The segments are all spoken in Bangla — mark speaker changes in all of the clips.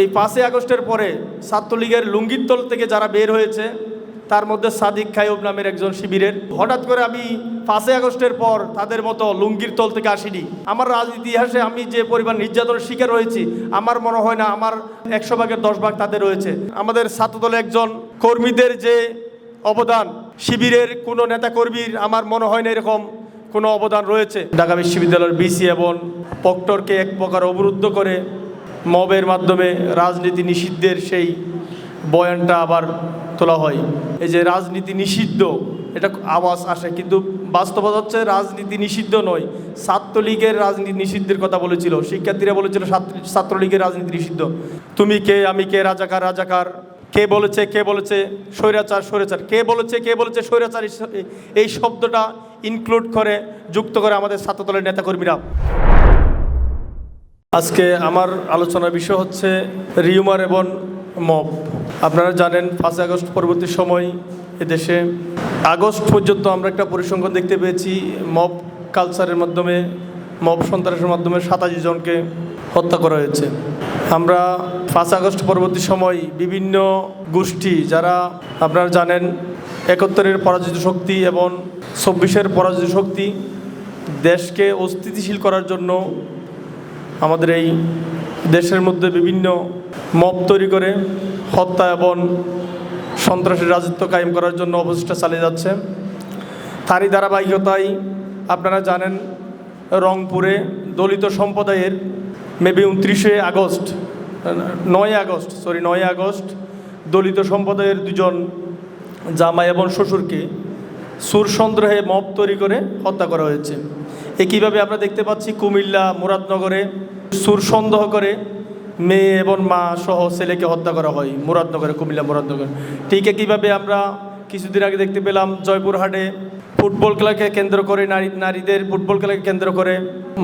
Speaker 1: এই পাঁচই আগস্টের পরে ছাত্রলীগের লুঙ্গিরতল থেকে যারা বের হয়েছে, তার মধ্যে সাদিক খাইব নামের একজন শিবিরের। হঠাৎ করে আমি পাঁচই আগস্টের পর তাদের মতো লুঙ্গির তল থেকে আসিনি। আমার রাজনীতি ইতিহাসে আমি যে পরিমাণ নির্যাতনের শিকার হয়েছি, আমার মনে হয় না আমার একশো ভাগের দশ ভাগ তাদের রয়েছে। আমাদের ছাত্রদলে একজন কর্মীদের যে অবদান, শিবিরের কোনো নেতা কর্মীর আমার মনে হয় না এরকম কোনো অবদান রয়েছে। ঢাকা বিশ্ববিদ্যালয়ের বিসি এবং পক্টরকে এক প্রকার অবরুদ্ধ করে মবের মাধ্যমে রাজনীতি নিষিদ্ধের সেই বয়ানটা আবার তোলা হয়। এই যে রাজনীতি নিষিদ্ধ, এটা আওয়াজ আসে, কিন্তু বাস্তবতা হচ্ছে রাজনীতি নিষিদ্ধ নয়। ছাত্রলীগের রাজনীতি নিষিদ্ধের কথা বলেছিল, শিক্ষার্থীরা বলেছিল ছাত্র- ছাত্রলীগের রাজনীতি নিষিদ্ধ। তুমি কে, আমি কে, রাজাকার রাজাকার, কে বলেছে কে বলেছে, স্বৈরাচার স্বৈরাচার, কে বলেছে কে বলেছে, স্বৈরাচার, এই এই শব্দটা ইনক্লুড করে, যুক্ত করে আমাদের ছাত্রদলের নেতাকর্মীরা। আজকে আমার আলোচনার বিষয় হচ্ছে রিউমার এবং মব। আপনারা জানেন, পাঁচই আগস্ট পরবর্তী সময় এদেশে। আগস্ট পর্যন্ত আমরা একটা পরিসংখ্যান দেখতে পেয়েছি, মব কালচারের মাধ্যমে, মব সন্ত্রাসের মাধ্যমে সাতাশি জনকে হত্যা করা হয়েছে। আমরা পাঁচ আগস্ট পরবর্তী সময় বিভিন্ন গোষ্ঠী, যারা আপনারা জানেন, একাত্তরের পরাজিত শক্তি এবং চব্বিশের পরাজিত শক্তি, দেশকে অস্থিতিশীল করার জন্য আমাদের এই দেশের মধ্যে বিভিন্ন মব তৈরি করে হত্যা এবং সন্ত্রাসের রাজত্ব কায়েম করার জন্য অবচেষ্টা চালিয়ে যাচ্ছে। তারই ধারাবাহিকতায় আপনারা জানেন, রংপুরে দলিত সম্প্রদায়ের মেবি উনত্রিশে আগস্ট, নয় আগস্ট সরি নয় আগস্ট দলিত সম্প্রদায়ের দুজন জামাই এবং শ্বশুরকে সুর মব তৈরি করে হত্যা করা হয়েছে। একইভাবে আমরা দেখতে পাচ্ছি কুমিল্লা, মুরাদনগরে সুর সন্দেহ করে মেয়ে এবং মা সহ ছেলেকে হত্যা করা হয়, মুরাদনগরে, কুমিল্লা, মুরাদনগর। ঠিক একইভাবে আমরা কিছুদিন আগে দেখতে পেলাম জয়পুরহাটে ফুটবল খেলাকে কেন্দ্র করে নারী নারীদের ফুটবল খেলাকে কেন্দ্র করে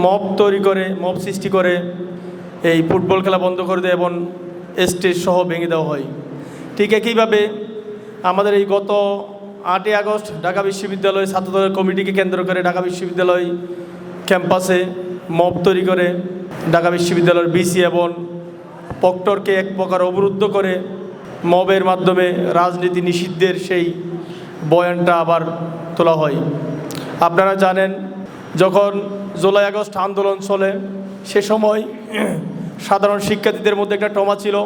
Speaker 1: মব তৈরি করে, মব সৃষ্টি করে এই ফুটবল খেলা বন্ধ করে দেয় এবং স্টেজ সহ ভেঙে দেওয়া হয়। ঠিক একইভাবে আমাদের এই গত আটই আগস্ট ঢাকা বিশ্ববিদ্যালয় ছাত্রদলের কমিটিকে কেন্দ্র করে ঢাকা বিশ্ববিদ্যালয় ক্যাম্পাসে মব তৈরি করে ঢাকা বিশ্ববিদ্যালয়ের বিসি এবং পক্টরকে এক প্রকার অবরুদ্ধ করে মবের মাধ্যমে রাজনীতি নিষিদ্ধের সেই বয়ানটা আবার তোলা হয়। আপনারা জানেন, যখন জুলাই আগস্ট আন্দোলন চলে, সে সময় সাধারণ শিক্ষার্থীদের মধ্যে একটা টমা ছিল,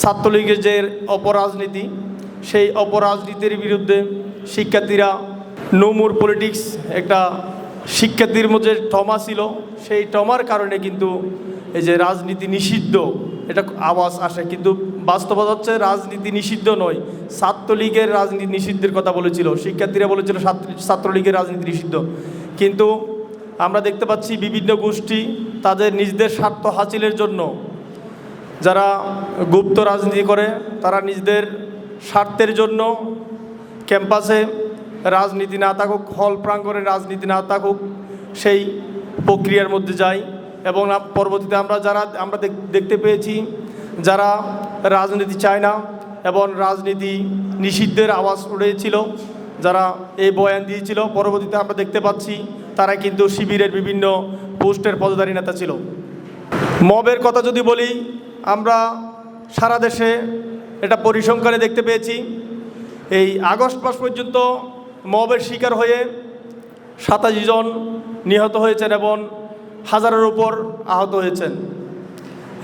Speaker 1: ছাত্রলীগের যে অপরাজনীতি সেই অপরাজনীতির বিরুদ্ধে শিক্ষার্থীরা নোমুর পলিটিক্স একটা শিক্ষার্থীর মধ্যে টমা ছিল। সেই টমার কারণে কিন্তু এই যে রাজনীতি নিষিদ্ধ, এটা আওয়াজ আসে। কিন্তু বাস্তবতা হচ্ছে রাজনীতি নিষিদ্ধ নয়, ছাত্রলীগের রাজনীতি নিষিদ্ধের কথা বলেছিল। শিক্ষার্থীরা বলেছিল ছাত্র- ছাত্রলীগের রাজনীতি নিষিদ্ধ। কিন্তু আমরা দেখতে পাচ্ছি বিভিন্ন গোষ্ঠী তাদের নিজেদের স্বার্থ হাসিলের জন্য যারা গুপ্ত রাজনীতি করে, তারা নিজেদের স্বার্থের জন্য ক্যাম্পাসে রাজনীতি না থাকুক, হল প্রাঙ্গণে রাজনীতি না থাকুক, সেই প্রক্রিয়ার মধ্যে যায় এবং পরবর্তীতে আমরা যারা, আমরা দেখতে পেয়েছি যারা রাজনীতি চায় না এবং রাজনীতি নিষিদ্ধের আওয়াজ উঠেছিল, যারা এই বয়ান দিয়েছিল, পরবর্তীতে আমরা দেখতে পাচ্ছি তারা কিন্তু শিবিরের বিভিন্ন পোস্টের পদধারী নেতা ছিল। মবের কথা যদি বলি, আমরা সারা দেশে এটা পরিসংখ্যানে দেখতে পেয়েছি। এই আগস্ট মাস পর্যন্ত মবের শিকার হয়ে সাতাশি জন নিহত হয়েছেন এবং হাজারের উপর আহত হয়েছেন।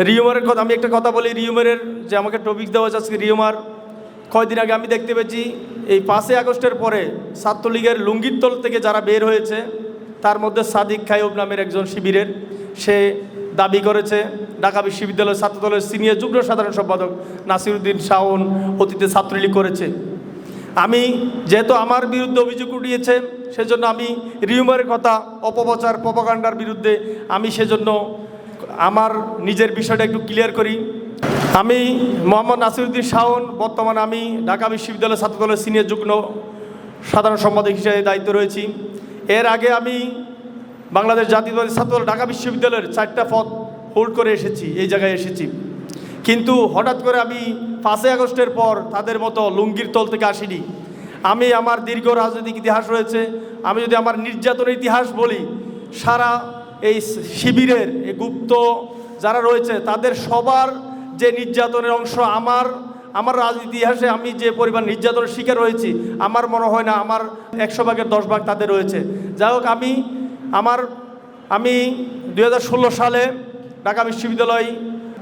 Speaker 1: রিউমারের কথা আমি একটা কথা বলি, রিউমারের যে আমাকে টপিক দেওয়া যাচ্ছে রিউমার, কয়দিন আগে আমি দেখতে পেয়েছি, এই পাঁচই আগস্টের পরে ছাত্রলীগের লুঙ্গিরতল থেকে যারা বের হয়েছে, তার মধ্যে সাদিক খাইব নামের একজন শিবিরের, সে দাবি করেছে ঢাকা বিশ্ববিদ্যালয়ের ছাত্রদলের সিনিয়র যুগ্ম সাধারণ সম্পাদক নাসিরুদ্দিন শাওন অতীতে ছাত্রলীগ করেছে। আমি যেহেতু আমার বিরুদ্ধে অভিযোগ উঠিয়েছে, সেজন্য আমি রিউমারের কথা, অপপ্রচার, প্রপাগান্ডার বিরুদ্ধে আমি সেজন্য আমার নিজের বিষয়টা একটু ক্লিয়ার করি। আমি মোহাম্মদ নাসিরুদ্দিন শাওন, বর্তমানে আমি ঢাকা বিশ্ববিদ্যালয় ছাত্রদলের সিনিয়র যুগ্ম সাধারণ সম্পাদক হিসেবে দায়িত্ব রয়েছি। এর আগে আমি বাংলাদেশ জাতীয়তাবাদী ছাত্রদল ঢাকা বিশ্ববিদ্যালয়ের চারটা পদ হোল্ড করে এসেছি, এই জায়গায় এসেছি। কিন্তু হঠাৎ করে আমি পাঁচই আগস্টের পর তাদের মতো লুঙ্গির তল থেকে আসিনি। আমি আমার দীর্ঘ রাজনৈতিক ইতিহাস রয়েছে, আমি যদি আমার নির্যাতনের ইতিহাস বলি, সারা এই শিবিরের, এই গুপ্ত যারা রয়েছে, তাদের সবার যে নির্যাতনের অংশ আমার আমার রাজনীতি ইতিহাসে আমি যে পরিমাণ নির্যাতনের শিকার হয়েছি আমার মনে হয় না, আমার একশো ভাগের দশ ভাগ তাদের রয়েছে। যাই হোক, আমি আমার, আমি দু হাজার ষোলো সালে ঢাকা বিশ্ববিদ্যালয়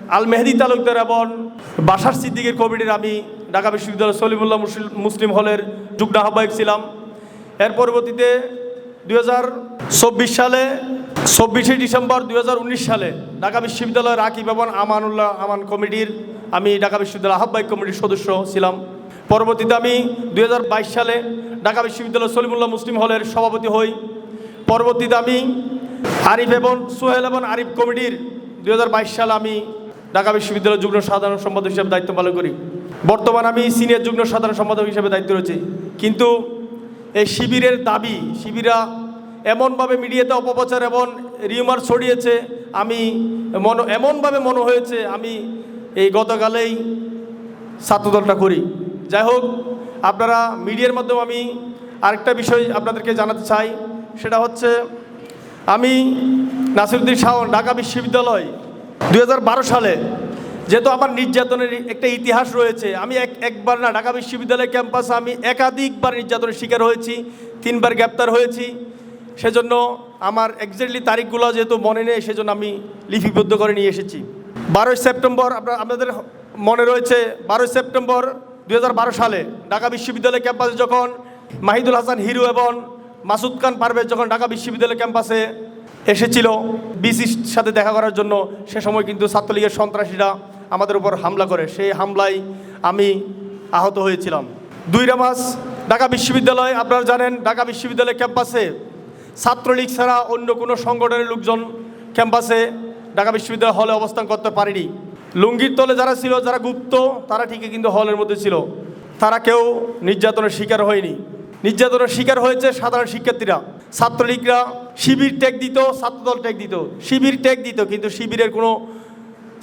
Speaker 1: আল মেহেদি তালুকদার এবং বাসার সিদ্দিকের কমিটির আমি ঢাকা বিশ্ববিদ্যালয় সলিমুল্লাহ মুসলিম- হলের যুগ্ম আহ্বায়ক ছিলাম। এর পরবর্তীতে দু হাজার চব্বিশ সালে, চব্বিশে ডিসেম্বর দু হাজার উনিশ সালে ঢাকা বিশ্ববিদ্যালয়ের রাকিব এবং আমানুল্লাহ আমান কমিটির আমি ঢাকা বিশ্ববিদ্যালয় আহ্বায়ক কমিটির সদস্য ছিলাম। পরবর্তীতে আমি দু হাজার বাইশ সালে ঢাকা বিশ্ববিদ্যালয় সলিমুল্লাহ মুসলিম হলের সভাপতি হই। পরবর্তীতে আমি আরিফ এবং সোহেল এবং আরিফ কমিটির দু হাজার বাইশ সালে আমি ঢাকা বিশ্ববিদ্যালয়ের যুগ্ম সাধারণ সম্পাদক হিসেবে দায়িত্ব পালন করি। বর্তমান আমি সিনিয়র যুগ্ম সাধারণ সম্পাদক হিসেবে দায়িত্ব রয়েছি। কিন্তু এই শিবিরের দাবি শিবিরা এমনভাবে মিডিয়াতে অপপ্রচার এবং রিউমার ছড়িয়েছে, আমি মন, এমনভাবে মনে হয়েছে, আমি এই গতকালেই ছাত্রদলটা করি। যাই হোক, আপনারা মিডিয়ার মাধ্যমে আমি আরেকটা বিষয় আপনাদেরকে জানাতে চাই। সেটা হচ্ছে আমি নাসিরুদ্দিন শাওন ঢাকা বিশ্ববিদ্যালয় দু হাজার বারো সালে, যেহেতু আমার নির্যাতনের একটা ইতিহাস রয়েছে, আমি এক, একবার না, ঢাকা বিশ্ববিদ্যালয় ক্যাম্পাসে আমি একাধিকবার নির্যাতনের শিকার হয়েছি, তিনবার গ্রেপ্তার হয়েছি। সেজন্য আমার এক্স্যাক্টলি তারিখগুলো যেহেতু মনে নেই, সেজন্য আমি লিপিবদ্ধ করে নিয়ে এসেছি। বারোই সেপ্টেম্বর আপনার আপনাদের মনে রয়েছে, বারোই সেপ্টেম্বর দু হাজার বারো সালে, ঢাকা বিশ্ববিদ্যালয় ক্যাম্পাসে যখন মাহিদুল হাসান হিরু এবং মাসুদ খান পারভেজ যখন ঢাকা বিশ্ববিদ্যালয় ক্যাম্পাসে এসেছিল, বিসির সাথে দেখা করার জন্য, সে সময় কিন্তু ছাত্রলীগের সন্ত্রাসীরা আমাদের উপর হামলা করে। সেই হামলায় আমি আহত হয়েছিলাম। দুইটা মাস ঢাকা বিশ্ববিদ্যালয়, আপনারা জানেন, ঢাকা বিশ্ববিদ্যালয় ক্যাম্পাসে ছাত্রলীগ ছাড়া অন্য কোনো সংগঠনের লোকজন ক্যাম্পাসে ঢাকা বিশ্ববিদ্যালয় হলে অবস্থান করতে পারেনি। লুঙ্গির তলে যারা ছিল, যারা গুপ্ত, তারা ঠিকই কিন্তু হলের মধ্যে ছিল। তারা কেউ নির্যাতনের শিকার হয়নি। নির্যাতনের শিকার হয়েছে সাধারণ শিক্ষার্থীরা। ছাত্রলীগরা শিবির ট্যাগ দিত, ছাত্রদল ট্যাগ দিত। শিবির ট্যাগ দিত, কিন্তু শিবিরের কোনো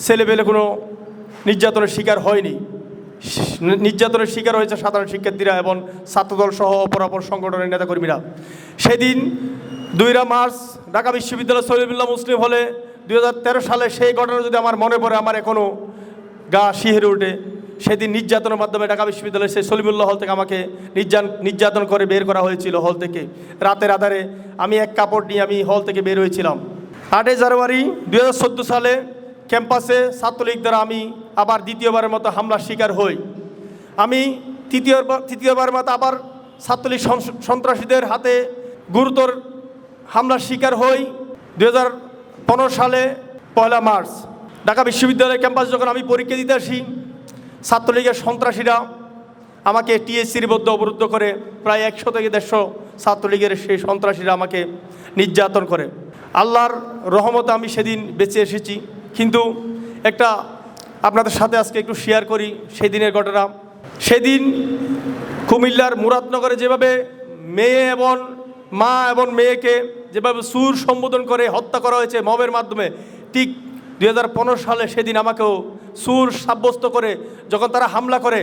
Speaker 1: ছেলেবেলে কোনো নির্যাতনের শিকার হয়নি। নির্যাতনের শিকার হয়েছে সাধারণ শিক্ষার্থীরা এবং ছাত্রদল সহ অপরাপর সংগঠনের নেতাকর্মীরা। সেদিন দুইরা মার্চ ঢাকা বিশ্ববিদ্যালয় সলিমুল্লাহ মুসলিম হলে দুই হাজার তেরো সালে সেই ঘটনা যদি আমার মনে পড়ে, আমার এখনও গা শিহেরে ওঠে সেদিন নির্যাতনের মাধ্যমে ঢাকা বিশ্ববিদ্যালয়ের সেই সলিমুল্লাহ হল থেকে আমাকে নির্যান নির্যাতন করে বের করা হয়েছিল হল থেকে। রাতের আধারে আমি এক কাপড় নিয়ে আমি হল থেকে বের হয়েছিলাম। আটই জানুয়ারি দুই সালে ক্যাম্পাসে ছাত্রলীগ দ্বারা আমি আবার দ্বিতীয়বারের মতো হামলার শিকার হই। আমি তৃতীয়বার তৃতীয়বার মতো আবার ছাত্রলীগ সন্ত্রাসীদের হাতে গুরুতর হামলার শিকার হই। দু হাজার পনেরো সালে পয়লা মার্চ। ঢাকা বিশ্ববিদ্যালয় ক্যাম্পাস যখন আমি পরীক্ষা দিতে আসি ছাত্রলীগের সন্ত্রাসীরা আমাকে টিএসসির মধ্যে অবরুদ্ধ করে, প্রায় একশো থেকে দেড়শো ছাত্রলীগের সেই সন্ত্রাসীরা আমাকে নির্যাতন করে। আল্লাহর রহমতে আমি সেদিন বেঁচে এসেছি। কিন্তু একটা আপনাদের সাথে আজকে একটু শেয়ার করি সেই দিনের ঘটনা। সেদিন কুমিল্লার মুরাদনগরে যেভাবে মেয়ে এবং মা এবং মেয়েকে যেভাবে সুর সম্বোধন করে হত্যা করা হয়েছে মবের মাধ্যমে, ঠিক দুই হাজার পনেরো সালে সেদিন আমাকেও সুর সাব্যস্ত করে যখন তারা হামলা করে,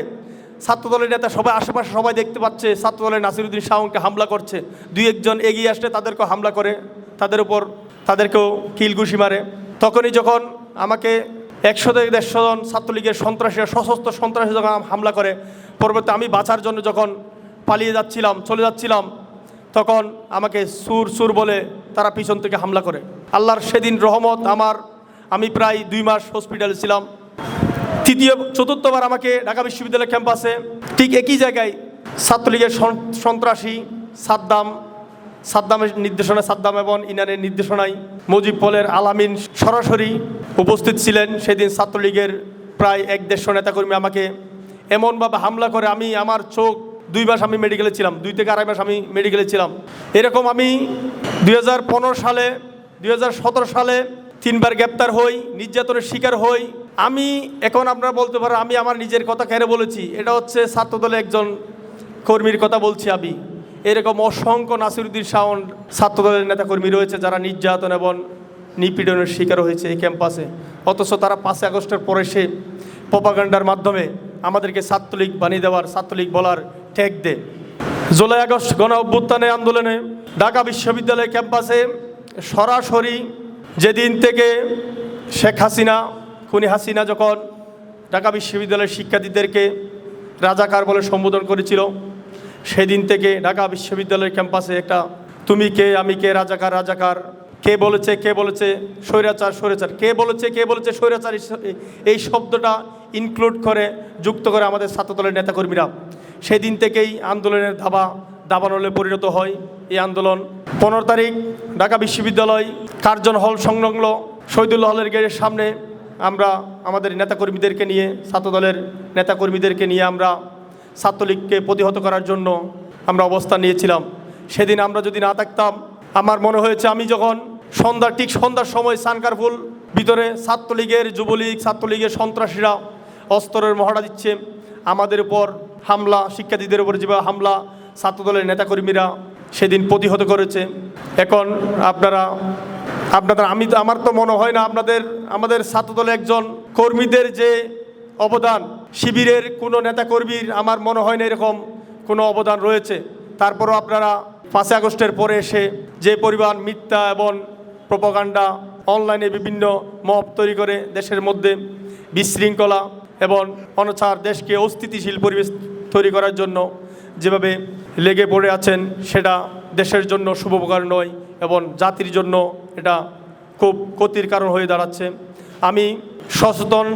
Speaker 1: ছাত্রদলের নেতা সবাই, আশেপাশে সবাই দেখতে পাচ্ছে, ছাত্রদলের নাসিরুদ্দিন শাহকে হামলা করছে। দুই একজন এগিয়ে আসলে তাদেরকেও হামলা করে, তাদের উপর তাদেরকেও কিলঘুষি মারে। তখনই যখন আমাকে একশো থেকে দেড়শো জন ছাত্রলীগের সন্ত্রাসীরা, সশস্ত্র সন্ত্রাসী যখন হামলা করে পরবর্তী আমি বাঁচার জন্য যখন পালিয়ে যাচ্ছিলাম, চলে যাচ্ছিলাম, তখন আমাকে সুর সুর বলে তারা পিছন থেকে হামলা করে। আল্লাহর সেদিন রহমত আমার আমি প্রায় দুই মাস হসপিটালে ছিলাম। তৃতীয়, চতুর্থবার আমাকে ঢাকা বিশ্ববিদ্যালয় ক্যাম্পাসে ঠিক একই জায়গায় ছাত্রলীগের সন্ত্রাসী সাদ্দাম, সাদ্দামের নির্দেশনায় সাদ্দাম এবং ইনানের নির্দেশনায় মুজিব পলের আলামিন সরাসরি উপস্থিত ছিলেন। সেদিন ছাত্রলীগের প্রায় এক দেড়শো নেতাকর্মী আমাকে এমনভাবে হামলা করে, আমি আমার চোখ দুই মাস আমি মেডিকেলে ছিলাম, দুই থেকে আড়াই মাস আমি মেডিকেলে ছিলাম। এরকম আমি দুই হাজার পনেরো সালে দু হাজার সতেরো সালে তিনবার গ্রেপ্তার হই, নির্যাতনের শিকার হই। আমি এখন আপনারা বলতে পারেন, আমি আমার নিজের কথা কেন বলেছি? এটা হচ্ছে ছাত্রদলের একজন কর্মীর কথা বলছি আমি। এরকম অসংখ্য নাসিরুদ্দিন শাওন ছাত্রদলের নেতাকর্মী রয়েছে যারা নির্যাতন এবং নিপীড়নের শিকার হয়েছে এই ক্যাম্পাসে। অথচ তারা পাঁচই আগস্টের পরে সে প্রপাগান্ডার মাধ্যমে আমাদেরকে ছাত্রলীগ বানিয়ে দেওয়ার, ছাত্রলীগ বলার ঠেক দে জুলাই আগস্ট গণ অভ্যুত্থানে আন্দোলনে ঢাকা বিশ্ববিদ্যালয় ক্যাম্পাসে সরাসরি যেদিন থেকে শেখ হাসিনা, খুনি হাসিনা যখন ঢাকা বিশ্ববিদ্যালয়ের শিক্ষার্থীদেরকে রাজাকার বলে সম্বোধন করেছিল, সেদিন থেকে ঢাকা বিশ্ববিদ্যালয়ের ক্যাম্পাসে একটা তুমি কে, আমি কে, রাজাকার রাজাকার, কে বলেছে কে বলেছে, স্বৈরাচার স্বৈরাচার, কে বলেছে কে বলেছে, স্বৈরাচার এই শব্দটা ইনক্লুড করে, যুক্ত করে আমাদের ছাত্রদলের নেতাকর্মীরা। সেদিন থেকেই আন্দোলনের ধাবা দাবানলে পরিণত হয়। এই আন্দোলন পনেরো তারিখ ঢাকা বিশ্ববিদ্যালয় কার্জন হল সংলগ্ন শহীদুল্লাহ হলের গেটের সামনে আমরা আমাদের নেতাকর্মীদেরকে নিয়ে, ছাত্রদলের নেতাকর্মীদেরকে নিয়ে আমরা ছাত্রলীগকে প্রতিহত করার জন্য আমরা অবস্থান নিয়েছিলাম। সেদিন আমরা যদি না থাকতাম, আমার মনে হয়েছে আমি যখন সন্ধ্যা, ঠিক সন্ধ্যার সময় সানকারফুল ভিতরে ছাত্রলীগের যুবলীগ, ছাত্রলীগের সন্ত্রাসীরা অস্ত্রের মহড়া দিচ্ছে, আমাদের উপর হামলা, শিক্ষার্থীদের উপর যেভাবে হামলা, ছাত্রদলের নেতাকর্মীরা সেদিন প্রতিহত করেছে। এখন আপনারা, আপনাদের আমি তো, আমার তো মনে হয় না আপনাদের, আমাদের ছাত্রদলে একজন কর্মীদের যে অবদান, শিবিরের কোনো নেতাকর্মীর আমার মনে হয় না এরকম কোনো অবদান রয়েছে। তারপরও আপনারা পাঁচই আগস্টের পরে এসে যে পরিমাণ মিথ্যা এবং প্রপাগান্ডা অনলাইনে বিভিন্ন মপ তৈরি করে দেশের মধ্যে বিশৃঙ্খলা এবং অনচার দেশকে অস্থিতিশীল পরিবেশ তৈরি করার জন্য যেভাবে লেগে পড়ে আছেন, সেটা দেশের জন্য শুভকার নয় এবং জাতির জন্য এটা খুব ক্ষতির কারণ হয়ে দাঁড়াচ্ছে। আমি সচেতন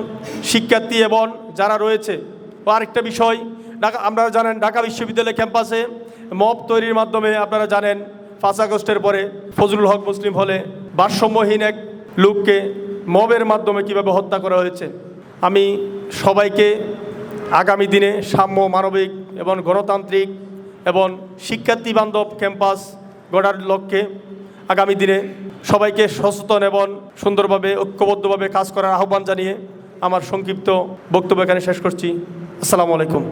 Speaker 1: শিক্ষার্থী এবং যারা রয়েছে, ও আরেকটা বিষয়, ঢাকা আপনারা জানেন ঢাকা বিশ্ববিদ্যালয় ক্যাম্পাসে মব তৈরির মাধ্যমে আপনারা জানেন পাঁচ আগস্টের পরে ফজলুল হক মুসলিম হলে ভারসাম্যহীন এক লোককে মবের মাধ্যমে কীভাবে হত্যা করা হয়েছে। আমি সবাইকে আগামী দিনে সাম্য, মানবিক এবং গণতান্ত্রিক এবং শিক্ষার্থী বান্ধব ক্যাম্পাস গড়ার লক্ষ্যে আগামী দিনে সবাইকে সচেতন এবং সুন্দরভাবে, ঐক্যবদ্ধভাবে কাজ করার আহ্বান জানিয়ে আমার সংক্ষিপ্ত বক্তব্য এখানে শেষ করছি। আসসালামু আলাইকুম।